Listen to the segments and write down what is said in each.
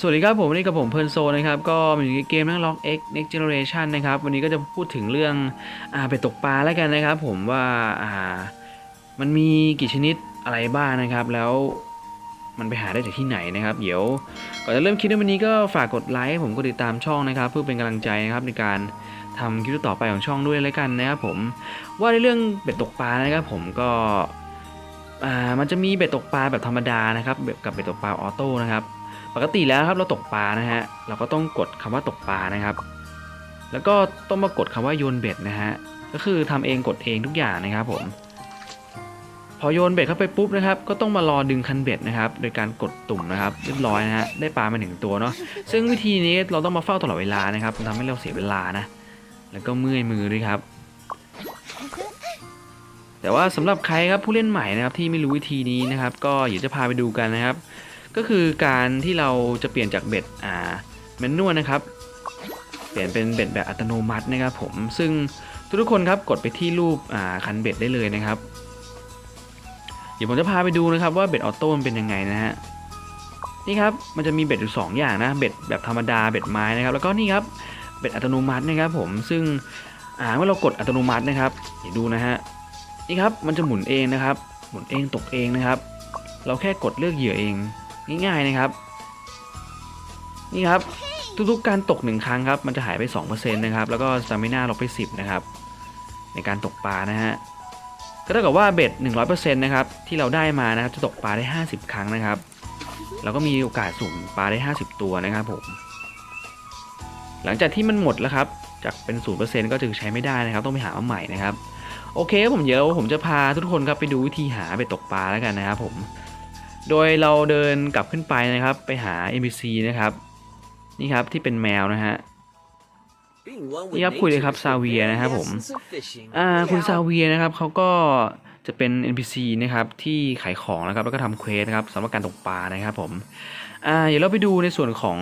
สวัสดีครับผมวันนี้กับผมเพลินโซนะครับก็มาอยู่ในเกมนั่งล็อก X Next Generation นะครับวันนี้ก็จะพูดถึงเรื่องอ่าเป็ดตกปลาแล้วกันนะครับ ผมว่าอ่ามันมีกี่ชนิดอะไรบ้างนะครับ แล้วมันไปหาได้จากที่ไหนนะครับ เดี๋ยวก่อนจะเริ่มคลิปในวันนี้ก็ฝากกดไลค์ให้ผมกดติดตามช่องนะครับ เพื่อเป็นกำลังใจนะครับในการทำคลิปต่อไปของช่องด้วยแล้วกันนะครับผมว่าในเรื่องเบ็ดตกปลานะครับ ผมก็ อ่ามันจะมีเบ็ดตกปลาแบบธรรมดานะครับแบบกับเบ็ดตกปลาออโต้นะครับ ปกติแล้วครับเราตกปลานะฮะเราก็ต้องกดคำว่าตกปลานะครับ แล้วก็ต้องมากดคำว่าโยนเบ็ดนะฮะก็คือทำเองกดเองทุกอย่างนะครับผม พอโยนเบ็ดเข้าไปปุ๊บนะครับ ก็ต้องมารอดึงคันเบ็ดนะครับ โดยการกดตุ่มนะครับเรียบร้อยนะฮะได้ปลามาหนึ่งตัวเนาะซึ่งวิธีนี้เราต้องมาเฝ้าตลอดเวลานะครับทำให้เราเสียเวลานะ แล้วก็เมื่อยมือด้วยครับ แต่ว่าสำหรับใครครับผู้เล่นใหม่นะครับที่ไม่รู้วิธีนี้นะครับ ก็อยากจะพาไปดูกันนะครับ ก็คือการที่เราจะเปลี่ยนจากเบ็ดอ่าแมนนวลนะครับ เปลี่ยนเป็นเบ็ดแบบอัตโนมัตินะครับ ผมซึ่งทุกๆคนครับกดไปที่รูปอ่าคันเบ็ดได้เลยนะครับ เดี๋ยวผมจะพาไปดูนะครับว่าเบ็ดออโต้มันเป็นยังไงนะฮะนี่ครับมันจะมีเบ็ดอยู่สองอย่างนะเบ็ดแบบธรรมดาเบ็ดไม้นะครับ แล้วก็นี่ครับเบ็ดอัตโนมัตินะครับ ผมซึ่งอ่าเมื่อเรากดอัตโนมัตินะครับเดี๋ยวดูนะฮะ นี่ครับมันจะหมุนเองนะครับ หมุนเองตกเองนะครับ เราแค่กดเลือกเหยื่อเอง ง่ายๆนะครับ นี่ครับทุกๆการตกหนึ่งครั้งครับมันจะหายไป 2%นะครับแล้วก็สตามิน่าลดไป 10 นะครับ ในการตกปลานะฮะก็เท่ากับว่าเบ็ด 100%นะครับที่เราได้มานะครับจะตกปลาได้ 50 ครั้งนะครับแล้วก็มีโอกาสสุ่มปลาได้ 50 ตัวนะครับผม หลังจากที่มันหมดแล้วครับ จากเป็น 0%ก็จึงใช้ไม่ได้นะครับ ต้องไปหามาใหม่นะครับ โอเคผมเดี๋ยวผมจะพาทุกคนครับไปดูวิธีหาเบ็ดตกปลาแล้วกันนะครับผมโดยเราเดินกลับขึ้นไปนะครับ ไปหา NPC นะครับ นี่ครับที่เป็นแมวนะฮะนี่ครับคุยเลยครับซาเวียนะครับผมอ่าคุณซาเวียนะครับเขาก็จะเป็น NPC นะครับที่ขายของนะครับแล้วก็ทำเควสนะครับสำหรับการตกปลานะครับผมอ่าเดี๋ยวเราไปดูในส่วนของ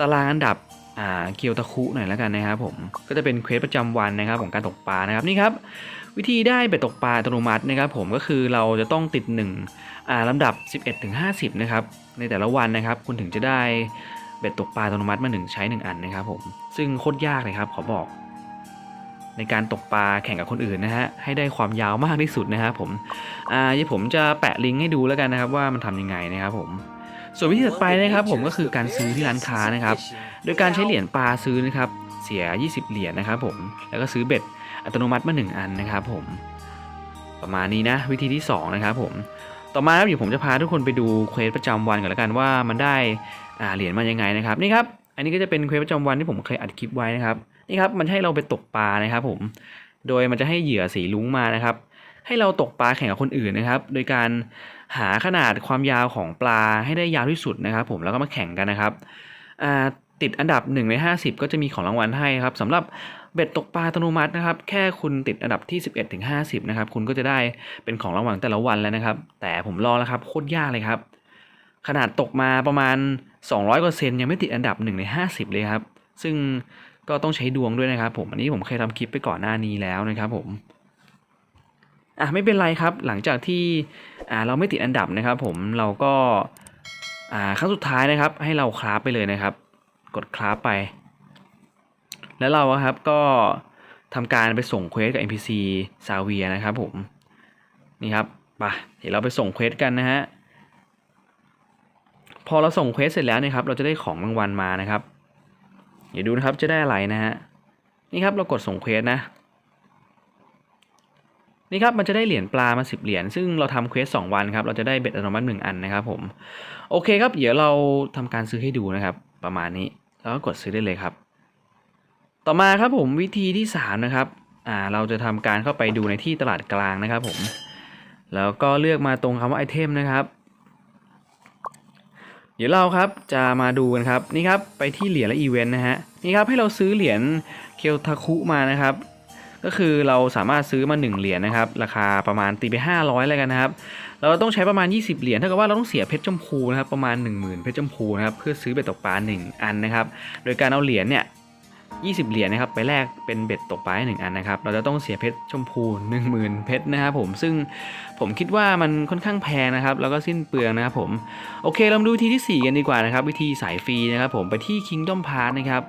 ตารางอันดับ เกียวตะคุหน่อยแล้วกันนะครับผมก็จะเป็นเควสประจำวันนะครับของการตกปลานะครับนี่ครับวิธีได้เบ็ดตกปลาอัตโนมัตินะครับผมก็คือเราจะต้องติด1อ่าลำดับ 11ถึง50 นะครับในแต่ละวันนะครับ คุณถึงจะได้เบ็ดตกปลาอัตโนมัติมาหนึ่งใช้ 1 อันนะครับผมซึ่งโคตรยากเลยครับขอบอก ในการตกปลาแข่งกับคนอื่นนะฮะให้ได้ความยาวมากที่สุดนะครับผมอ่าเดี๋ยวผมจะแปะลิงก์ให้ดูแล้วกันนะครับว่ามันทำยังไงนะครับผม ส่วนวิธีถัดไปนะครับผมก็คือการซื้อที่ร้านค้านะครับ โดยการใช้เหรียญปลาซื้อนะครับเสีย 20 เหรียญนะครับผมแล้วก็ซื้อเบ็ดอัตโนมัติมา 1 อันนะครับผมประมาณนี้นะวิธีที่ 2 นะครับผมต่อมาครับเดี๋ยวผมจะพาทุกคนไปดูเควสประจำวันก่อนแล้วกันว่ามันได้เหรียญมายังไงนะครับนี่ครับอันนี้ก็จะเป็นเควสประจำวันที่ผมเคยอัดคลิปไว้นะครับนี่ครับมันให้เราไปตกปลานะครับผมโดยมันจะให้เหยื่อสีลุ้งมานะครับ ให้เราตกปลาแข่งกับคนอื่นนะครับ โดยการ หาขนาดความยาวของปลาให้ได้ยาวที่สุดนะครับ ผมแล้วก็มาแข่งกันนะครับติดอันดับ 1 ใน 50 ก็จะมีของรางวัลให้ครับสำหรับเบ็ดตกปลาอัตโนมัตินะครับ แค่คุณติดอันดับที่ 11ถึง50 นะครับ คุณก็จะได้เป็นของรางวัลแต่ละวันแล้วนะครับ แต่ผมรอแล้วครับโคตรยากเลยครับ ขนาดตกมาประมาณ 200กว่าเซนยังไม่ติดอันดับ 1 ใน 50 เลยครับ ซึ่งก็ต้องใช้ดวงด้วยนะครับ ผมอันนี้ผมเคยทำคลิปไปก่อนหน้านี้แล้วนะครับผม อะไม่เป็นไรครับ หลังจากที่อ่าเราไม่ติดอันดับนะครับ ผมเราก็อ่าครั้งสุดท้ายนะครับ ให้เราคราฟไปเลยนะครับ กดคราฟไป แล้วเราครับก็ทำการไปส่งเควสกับ NPC ซาเวียนะครับ ผมนี่ครับไปเดี๋ยวเราไปส่งเควสกันนะฮะพอเราส่งเควสเสร็จแล้วเนะครับ เราจะได้ของรางวัลมานะครับ เดี๋ยวดูนะครับจะได้อะไรนะฮะนี่ครับเรากดส่งเควสนะ นี่ครับมันจะได้เหรียญปลามา 10 เหรียญซึ่งเราทำเควส2วันครับเราจะได้เบ็ดอัตโนมัติหนึ่งอันนะครับผมโอเคครับเดี๋ยวเราทำการซื้อให้ดูนะครับ ประมาณนี้แล้วก็กดซื้อได้เลยครับ ต่อมาครับผมวิธีที่ 3 นะครับอ่าเราจะทำการเข้าไปดูในที่ตลาดกลางนะครับผมแล้วก็เลือกมาตรงคำว่าไอเทมนะครับ เดี๋ยวเราครับจะมาดูกันครับนี่ครับไปที่เหรียญและอีเวนต์นะฮะนี่ครับให้เราซื้อเหรียญเคียวทาคุมานะครับ ก็คือเราสามารถซื้อมา 1 เหรียญนะครับ ราคาประมาณตีไป 500แล้วกันนะครับ เราต้องใช้ประมาณ 20 เหรียญเท่ากับว่าเราต้องเสียเพชรชมพูนะครับประมาณ 10,000 เพชรชมพูนะครับเพื่อซื้อเบ็ดตกปลา 1 อันนะครับ โดยการเอาเหรียญเนี่ย20 เหรียญนะครับไปแลกเป็นเบ็ดตกปลาหนึ่งอันนะครับเราจะต้องเสียเพชรชมพู 10,000 เพชรนะครับผมซึ่งผมคิดว่ามันค่อนข้างแพงนะครับแล้วก็สิ้นเปลืองนะครับผมโอเคเรามาดูวิธีที่ 4 กันดีกว่านะครับวิธีสายฟรีนะครับผมไปที่ Kingdom Pass นะครับ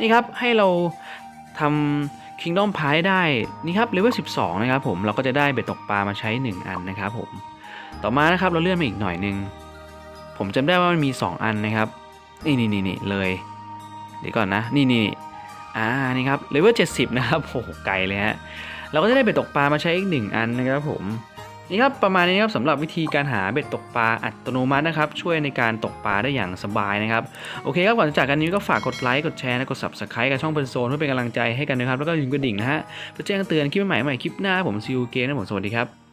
นี่ครับให้เราทำ Kingdom Pass ให้ได้นี่ครับเลเวล12 นะครับผมเราก็จะได้เบ็ดตกปลามาใช้ 1 อันนะครับผมต่อมานะครับเราเลื่อนมาอีกหน่อยหนึง ผมจำได้ว่ามันมี 2 อันนะครับนี่นี่นี่นี่เลย เดี๋ยวก่อนนะ นี่นี่อ่านี่ครับเลเวล70 นะครับโอ้โหไกลเลยฮะเราก็จะได้เบ็ดตกปลามาใช้อีกหนึ่งอันนะครับผม นี่ครับประมาณนี้ครับสำหรับวิธีการหาเบ็ดตกปลาอัตโนมัตินะครับ ช่วยในการตกปลาได้อย่างสบายนะครับ โอเคครับก่อนจากกันนี้ก็ฝากกดไลค์กดแชร์และกด subscribe กับช่องเป็นโซนเพื่อเป็นกำลังใจให้กันนะครับ แล้วก็อย่าลืมกระดิ่งนะฮะเพื่อแจ้งเตือนคลิปใหม่ๆใหม่คลิปหน้าผมซิวเกนนะผมสวัสดีครับ